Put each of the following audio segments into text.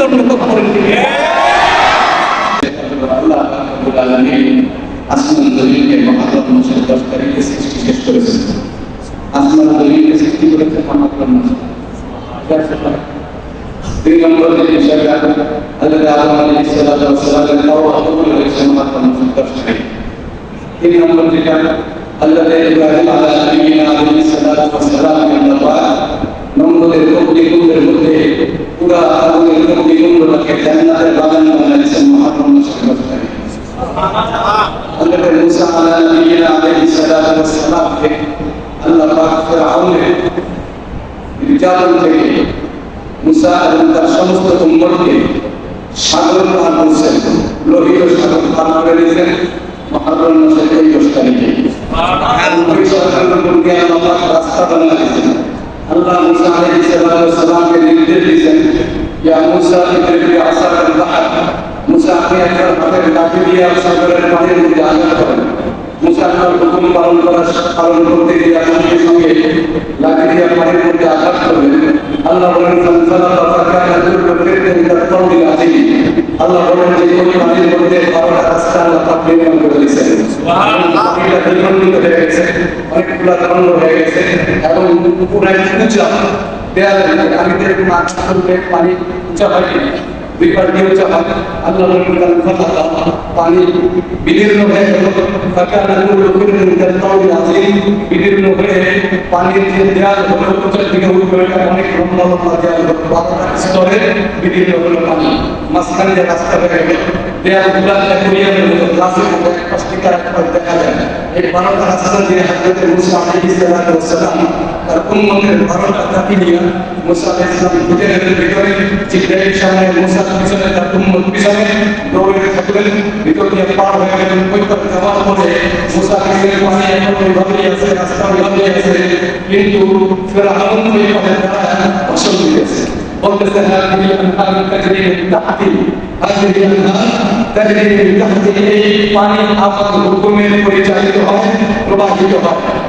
মৃত্যুদণ্ড করেন আল্লাহ আসমান জমিনকে মহারম মাসের দশ তারিখে সৃষ্টি শেষ করেছেন আলাইহিস সালামের সালামের আল্লাহ নম্বরের কবলি কুলের মধ্যে পুরা আগুনের গুলোকে জান্নাতের বাগান বানিয়েছেন মহাপ্রভু হযরত মুসা নির্দেশ দিয়েছেন ইয়া মুসা ইদরিব আসার বাহর মুসা আপনি একবার হাতের লাঠি দিয়ে সাগরের পানির করেন হুকুম পালন করার পালন করতে গিয়ে সঙ্গে সঙ্গে লাঠি দিয়ে পানির মধ্যে আঘাত করবেন আল্লাহ বলেন সংসারা ফাঁকা নাজুর করতে তার তৌহিদ আছে আল্লাহ বলেন যে কোন পানির মধ্যে বারোটা রাস্তা আল্লাহ পাক করে দিয়েছেন। এটা বিখণ্ডিত হয়ে গেছে অনেকগুলা খণ্ড হয়ে গেছে এবং পুরাই উঁচা। দেয়াল আমি দেখুন মাছ পানি উঁচা হয় হয় আল্লাহ বলেন, ফাঁকা পানি বিদীর্ণ হয়ে গেল ফাঁকা নাজুর করতে তার তৌহিদ আছে। বিদীর্ণ হয়ে পানির যে দেয়াল হলো উঁচার দিকে উঠবে অনেক লম্বা দেয়াল হলো বারোটা স্তরে বিদীর্ণ হলো পানি। মাঝখানে যে রাস্তা গেল। দেয়ালগুলা অ্যাকুরিয়ামের মতো, গ্লাসের মতো, এক পাশ থেকে দেখা যায়। এই বারোটা রাস্তা দিয়ে হাজরতে মুসা আলাইহিস সালাম তার উম্মতের বারোটা কাঠি নিয়ে? মুসা আলাইহিস সালাম হুজুরের ভিতরে জিব্রাইল সামনে মুসা পিছনে তার উম্মত পিছনে দৌড়ে থাকলেন, ভিতর দিয়ে হয়ে মুসা আছে, রাস্তা ওইভাবেই আছে, কিন্তু হুকুমের পরিচালিত হয়, প্রবাহিত হয়।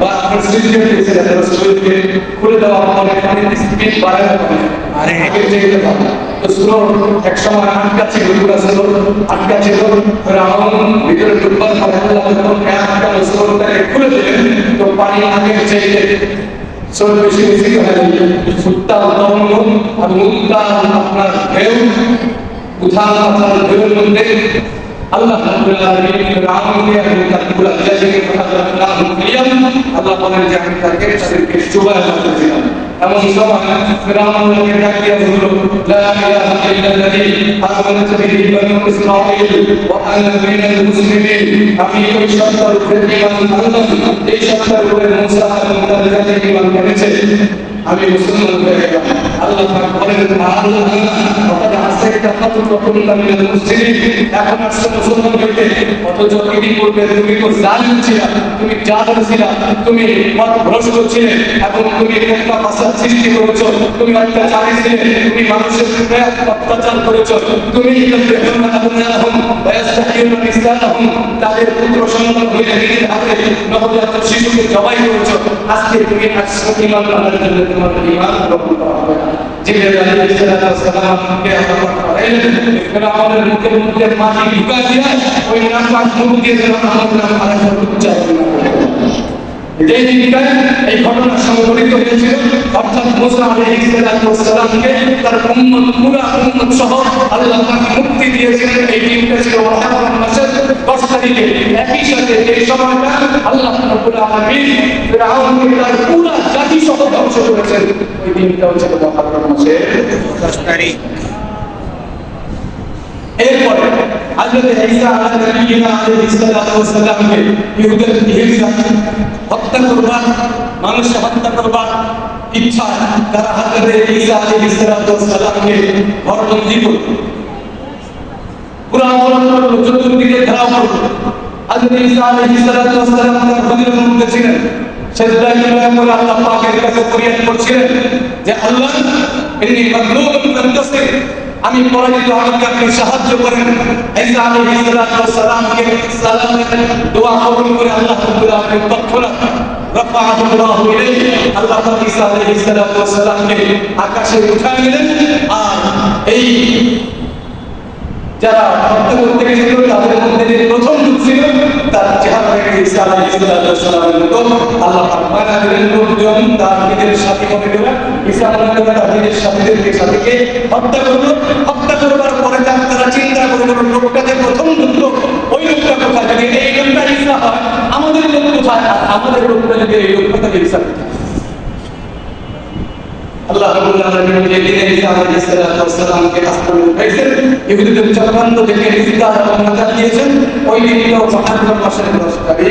বা সৃষ্টি হয়েছে রসুলকে খুলে দেওয়া পরে পানির স্পিড বাড়ায় হবে। আর আগে যেতে পারে তো স্লো এক সময় আটকা ছিল পুরা স্লো আটকা ছিল ফেরাউন ভিতরে ঢুকবার পরে আল্লাহ যখন এক আটকা স্লোটাকে খুলে দিলেন তো পানি আগের চাইতে হয়ে তরঙ্গ আপনার ঢেউ উথাল পাথাল ঢেউয়ের মধ্যে আল্লাহ রাব্বুল আলামিন ফিরআউনকে এবং তার পুরো জাতিকে ফাতাল্লাহু ফিয়াম আল্লাহ বলেন যে আমি তাকে তাদেরকে চুবায় মারতেছিলাম এমন সময় ফিরআউনকে ডাক দিয়ে বলল, লা ইলাহা ইল্লাল্লাযী মুসলিমিন। হয়ে গেলাম। আল্লাহ আল্লাহ এখন তুমি তুমি ছিলা, তুমি এবং তুমি একটা ভাষা সৃষ্টি করেছ, তুমি অত্যাচারী ছিলে, তুমি মানুষের অত্যাচার করেছ, তুমি ইলাহুম আবনাহুম ওয়া ইস্তাহিয়ুন নিসাহুম তাদের পুত্র জবাই করেছ। আজকে তুমি করাইলেন ফেরাউনের মুখের মধ্যে ওই আমাদের যে দিনটায় এই ঘটনা অর্থাৎ মুসা পাক মুক্তি দিয়েছিলেন এই দিনটা ছিল মুহররম মাসের 10 তারিখে। একই সাথে এই সময়টা আল্লাহ রাব্বুল আলামিন তার পুরা জাতি সহ ধ্বংস ওই দিনটা হচ্ছে মুহররম মাসের 10 তারিখ। এরপরে হযরত ঈসা আলাইহিস সালামকে ইহুদের হিংসা হত্যা করবার মানুষ হত্যা করবার ইচ্ছা তারা হযরত ঈসা আলাইহিস সালামকে ঘরবন্দি করল পুরা আমরণ করল চতুর্দিকে ঘেরাও করল। হযরত ঈসা আলাইহিস সালাম তার হুজুরের মধ্যে ছিলেন। আল্লাহ পাকের কাছে ফরিয়াদ করছিলেন যে, আল্লাহ, ইন্নী মাগলুবুন ফান্তাসির আমি পরাজিত আমাকে আপনি সাহায্য করেন ঈসা আলাইহিস সালাতু ওয়াস সালামকে সালামের দোয়া কবুল করে আল্লাহ রাব্বুল আলামিন তৎক্ষণাৎ رفعه الله إليه আল্লাহ পাক ঈসা আলাইহিস সালাতু ওয়াস সালামকে আকাশে উঠায় নিলেন আর এই যারা হত্যা করতে গেছিল তাদের মধ্যে যে প্রথম লোক ছিল তার চেহারা দেখে ঈসা আলাইহিস সালাতু ওয়াস সালামের মতো আল্লাহ পাক বানা লোকজন নিজের সাথী মনে করে ঈসা মনে করে নিজের সাথীদেরকে সাথীকে হত্যা করল। হত্যা করবার পরে তার চিন্তা করল লোকটাকে প্রথম যুদ্ধ, ওই লোকটা কোথায়? যদি এই লোকটা ঈসা হয়, আমাদের লোক কোথায়? আমাদের লোকটা যদি এই লোকটা ঈসা? আল্লাহ রাব্বুল আলামিন যে দিনে ঈসা আলাইহিস সালাতু ওয়াস সালামকে আসমানে উঠাইছেন ইহুদিদের চক্রান্ত থেকে ইফতার এবং নাজাত দিয়েছেন ওই দিনটাও মুহাররম মাসের 10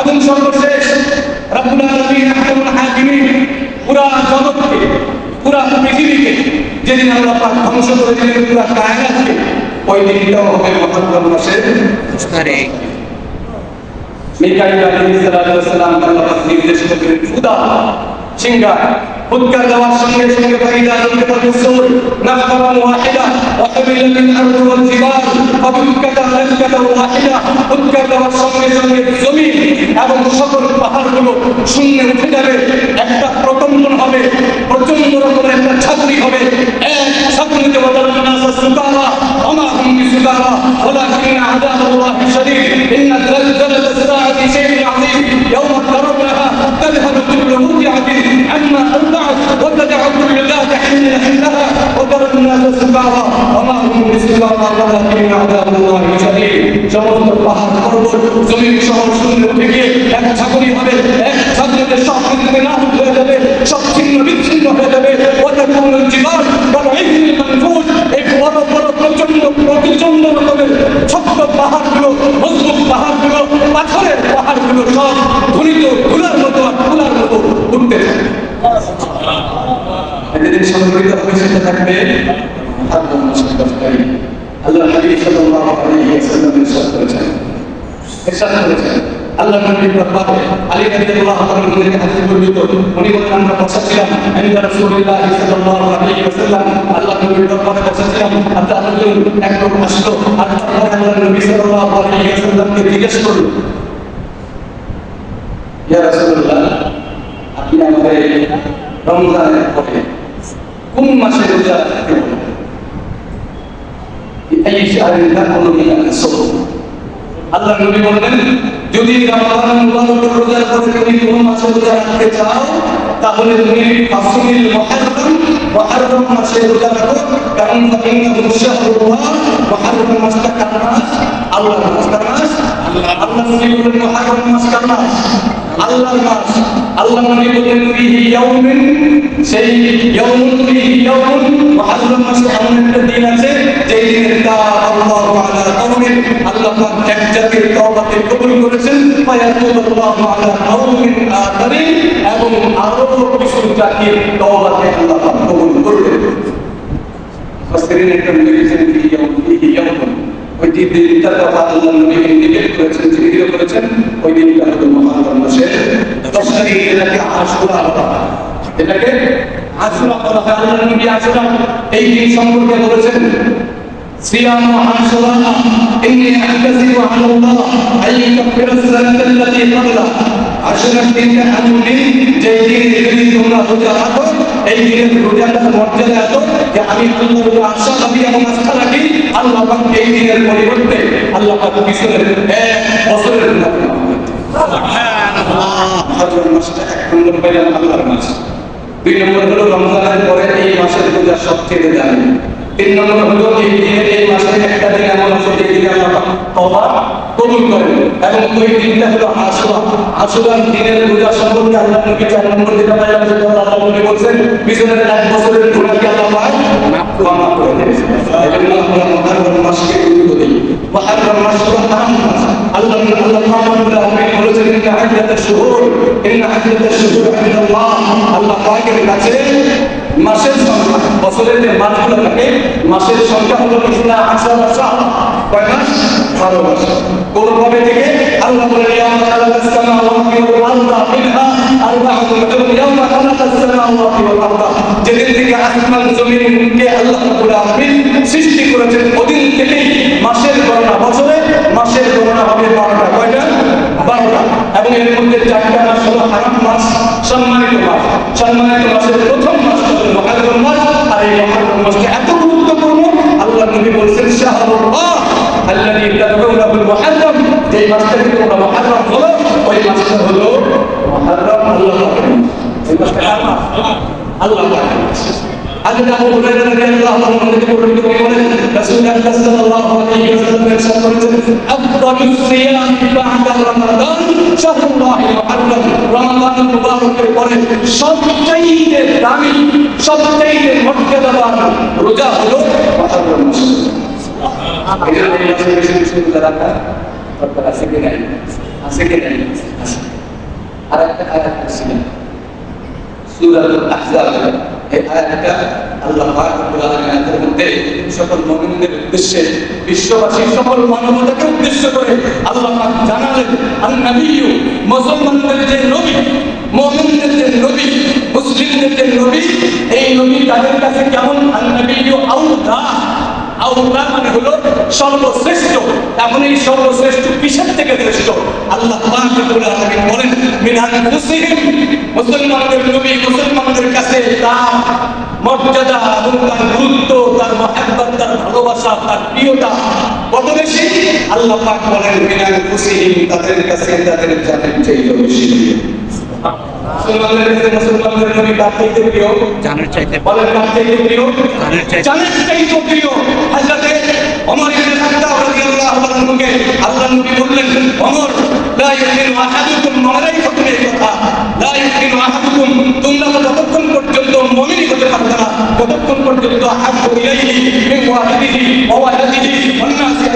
এবং সর্বশেষ রাব্বুল আলামিন আহকামুল হাকিমিন পুরা জগৎকে পুরা পৃথিবীকে যেদিন আল্লাহ পাক ধ্বংস করে দিলেন পুরা কায়নাতকে ওই দিনটাও হবে মুহাররম মাসের 10 তারিখ মিকাইল আলাইহিস সালাতু ওয়াস সালাম আল্লাহ নির্দেশ করলেন সঙ্গে সঙ্গে ফাইদা নুকিতা বিসুর নাফকাতান ওয়াহিদা ওয়া হামিলাত আল-আরদ ওয়াল জিবাল ফাদুক্কাতা লাকাতা ওয়াহিদা, ফুৎকার দেওয়ার সঙ্গে সঙ্গে জমিন এবং পাহাড়গুলো শূন্যে উঠে একটা প্রকম্পন হবে প্রচণ্ড রকমের একটা ছাত্রী হবে, এক ছাত্রীতে ওমা দাওয়া আমা মুসলিমা আল্লাহ তুমি আদাবুল্লাহ ইজাদি সমস্ত পাহাড় পর্বত জমি শহর শূন্য থেকে এক ছাগলি হবে, এক ছাগলিতে সব পৃথিবী না হয়ে যাবে, সব ছিন্ন বিচ্ছিন্ন হয়ে যাবে। ওটা কোন জীবন বা ইবনি মানফুজ এক বড় বড় প্রচণ্ড প্রতিচন্ড রকমের ছোট্ট পাহাড়গুলো, মজবুত পাহাড়গুলো, পাথরের থাকবে। ইরশাদ করেছেন। আল্লাহ নবীর দরবারে আলী রাদিয়াল্লাহু তাআলা থেকে হাদিস বর্ণিত উনি বলেন, আমরা বসেছিলাম ইনদা রাসূলুল্লাহ সাল্লাল্লাহু আলাইহি ওয়াসাল্লাম। আল্লাহ নবীর দরবারে বসেছিলাম আল্লাহ এক লোক আসলো আর তারপরে আল্লাহ নবী সাল্লাল্লাহু আলাইহি ওয়াসাল্লামকে জিজ্ঞেস করল ইয়া রাসূলুল্লাহ, আপনি আমাদের রমজানের পরে কোন মাসে রোজা রাখতে বলেন? এই শাহরিন তাকুনু মিনাল সুবহ আল্লাহ নবী বললেন, যদি রমাদান মুবারকের রোজার পরে তুমি কোন মাসে রোজা রাখতে চাও, তাহলে তুমি ফাসুলিল মুহাররম মুহাররম মাসে রোজা রাখো। কারণ ফাইন্নাহু শাহরুল্লাহ মুহাররম মাসটা কার মাস? আল্লাহর মাস কার মাস? আল্লাহ নবী বললেন, মুহাররম মাস কার মাস? আল্লাহর মাস। আল্লাহ নবী বললেন, ফিহি ইয়াউমিন, সেই ইয়াউমুন, ফিহি ইয়াউমুন, মুহাররম মাসে এমন একটা দিন আছে, যেই দিনে তা আল্লাহু আলা আল্লাহ পাক এক জাতির তওবাকে কবুল করেছেন। ফায়াতুবুল্লাহু আলা কওমিন আখারিন এবং আরও কিছু জাতির তওবাকে আল্লাহ কবুল করবেন। ফাসরিন একটা লিখেছেন ফিহি ইয়াউমুন ফিহি ইয়াউমুন ওই দিন দিনটার কথা আল্লাহ নবী ইন্ডিকেট করেছেন জিজ্ঞেস করেছেন। ওই দিনটা হলো মুহাররম মাসের দশ তারিখ এটাকে আশুরা বলা। এটাকে আশুরা বলা হয় আল্লাহ নবী আশুরা এই দিন সম্পর্কে বলেছেন صيام عاشوراء إني أحتسب على الله أن يكفر السنة التي قبله আশুরার দিনটা এমন দিন যে দিনে যদি তোমরা রোজা রাখো এই দিনের রোজাটার মর্যাদা এত যে আমি আল্লাহর উপর আশা রাখি এবং আস্থা রাখি আল্লাহ পাক এই দিনের পরিবর্তে আল্লাহ পাক পিছনের এক বছরের গুনাহ মাফ করে দেন। মুহররম মাসটা এক নম্বর পেলেন আল্লাহর মাস দুই নম্বর হলো রমজানের পরে এই মাসের পূজা সবচেয়ে দামি তিন নম্বর হলো এই দিনের এই মাসের একটা দিন এমন আছে যে দিনে আল্লাহ তওবা কবুল করেন এবং ওই দিনটা হলো আশুরা আশুরার দিনের পূজা সম্পর্কে আল্লাহ নবী চার নম্বর যেটা পাইলাম সেটা হলো আল্লাহ নবী বলছেন পিছনের এক বছরের গুনাহকে আল্লাহ পাক মাফ করে দেন এজন্য আমরা মুহররম মাসকে গুরুত্ব দিই মুহররম মাস হলো মাস আল্লাহ আল্লাহ রাব্বুল আলামিন বলেছেন ইন্না আইদাতাশ শুহুর ইন্না আইদাতাশ শুহুর ইনদাল্লাহ আল্লাহ পাকের কাছে বছরের মাসগুলো থাকে, মাসের সংখ্যা হলো কয় মাস? বারো মাস কোন ভাবে থেকে আল্লাহ আলামিন সৃষ্টি করেছেন, ওদিন মাসের বছরে মাসের হবে এবং চারটা মাস, সম্মানিত মাস। সম্মানিত মাসের প্রথম এই মহারম মাসটা এত গুরুত্বপূর্ণ আল্লাহ নবী বলছেন শাহরুল্লাহ আল্লাযী তাদউনাহুল মুহাররম যে মাসটাকে তোমরা মুহাররম বলো ওই মাসটা হলো মুহাররম আল্লাহ পাকের মাস। এই মাসটা কার মাস আল্লাহ পাকের মাস। আগে আবু হুরায়রা রাদিয়াল্লাহু আনহু থেকে বর্ণিত করে বলেন রাসূলুল্লাহ সাল্লাল্লাহু আলাইহি ওয়াসাল্লাম ইরশাদ করেছেন আফদালুস সিয়াম রোজা হলো মুহররম মাস এই জন্য এই মাসে বেশি বেশি রোজা রাখা দরকার আছে কি নাই? আছে কি নাই? আর একটা আয়াত ছিলেন সূরাতুল আহজাব। এই আয়াতটা আল্লাহ পাক রব্বুল আলামিনের মধ্যে সকল মুমিনদের উদ্দেশ্যে বিশ্ববাসী সকল মানবতাকে উদ্দেশ্য করে আল্লাহ পাক জানালেন আন নবিয়্যু মুসলমানদের যে নবী মুমিনদের যে নবী মুসলিমদের নবী, এই নবী তাদের কাছে কেমন? আন নবিয়্যু আউদা আউলা মানে হলো সর্বশ্রেষ্ঠ। এখন এই সর্বশ্রেষ্ঠ কিসের থেকে শ্রেষ্ঠ। আল্লাহ রব্বুল বলেন, মিন আনফুসিহিম মুসলমানদের নবী মুসলমানদের কাছে তার মর্যাদা, এবং তার গুরুত্ব, তার মহাব্বত, তার ভালোবাসা, তার প্রিয়তা কত বেশি? আল্লাহ পাক বলেন, মিন আনফুসিহিম তাদের কাছে, তাদের জানের চাইতে বেশি জানের চাইতে জানের চাইতে- প্রিয় হযরতে ওমর ইবনে খাত্তাব রাদিয়াল্লাহু আনহুকে আল্লাহ নবী বললেন ওমর লা ইউমিনু আহাদুকুম মরাই হতে কথা। লা ইউমিনু আহাদুকুম তোমরা ততক্ষণ পর্যন্ত মুমিনই হতে পারবে না ততক্ষণ পর্যন্ত আহাদু ইলাইহি মিন ওয়াহিদিহি ওয়া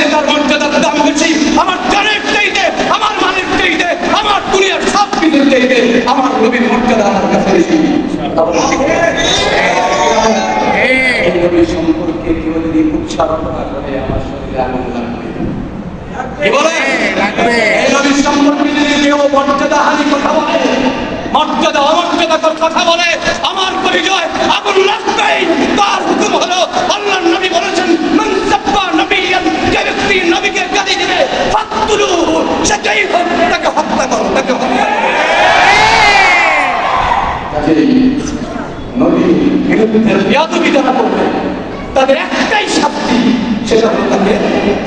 চাইতে তার মর্যাদার দাম বেশি আমার জানের চাইতে আমার মানের চাইতে আমার দুনিয়ার সব কিছুর চাইতে আমার নবীর মর্যাদা আমার কাছে বেশি। সম্পর্কে কেউ যদি উচ্চারণ করে আমার শরীরে আগুন লাগবে। কি বলে? লাগবে। এই নবীর সম্পর্কে যদি কেউ মর্যাদাহানি কথা বলে মর্যাদা অমর্যাদাকর কথা বলে আমার পরিচয় আগুন লাগবেই। তার হুকুম হলো আল্লাহর নবী বলেছেন দিবে সে যেই হোক, তাকে হত্যা করো তাকে হত্যা তাদের একটাই শাস্তি সেটা হলো তাকে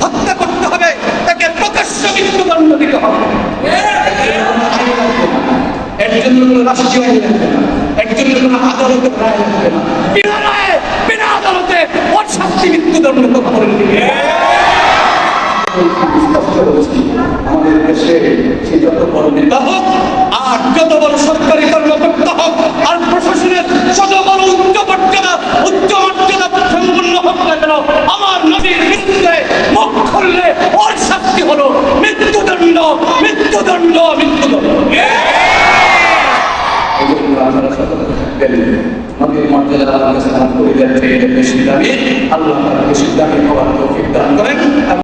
হত্যা করতে হবে, তাকে প্রকাশ্য মৃত্যুদণ্ড দিতে হবে। এর জন্য কোনো রাষ্ট্রীয় আইন লাগবে না এর জন্য কোনো আদালতের রায় লাগবে না। বিনা আদালতে ওর শাস্তি মৃত্যুদণ্ড করে দিবে। আমাদের দেশে হোক আর যত সরকারি কর্মকর্তা হোক আর প্রশাসনের যত বড় উচ্চ আমার নবীর বিরুদ্ধে মুখ মৃত্যুদণ্ড মৃত্যুদণ্ড মৃত্যুদণ্ড থাকবেন নবীর মর্যাদা আল্লাহ দান করে যাচ্ছে এটা বেশি দামি আল্লাহ তাআলা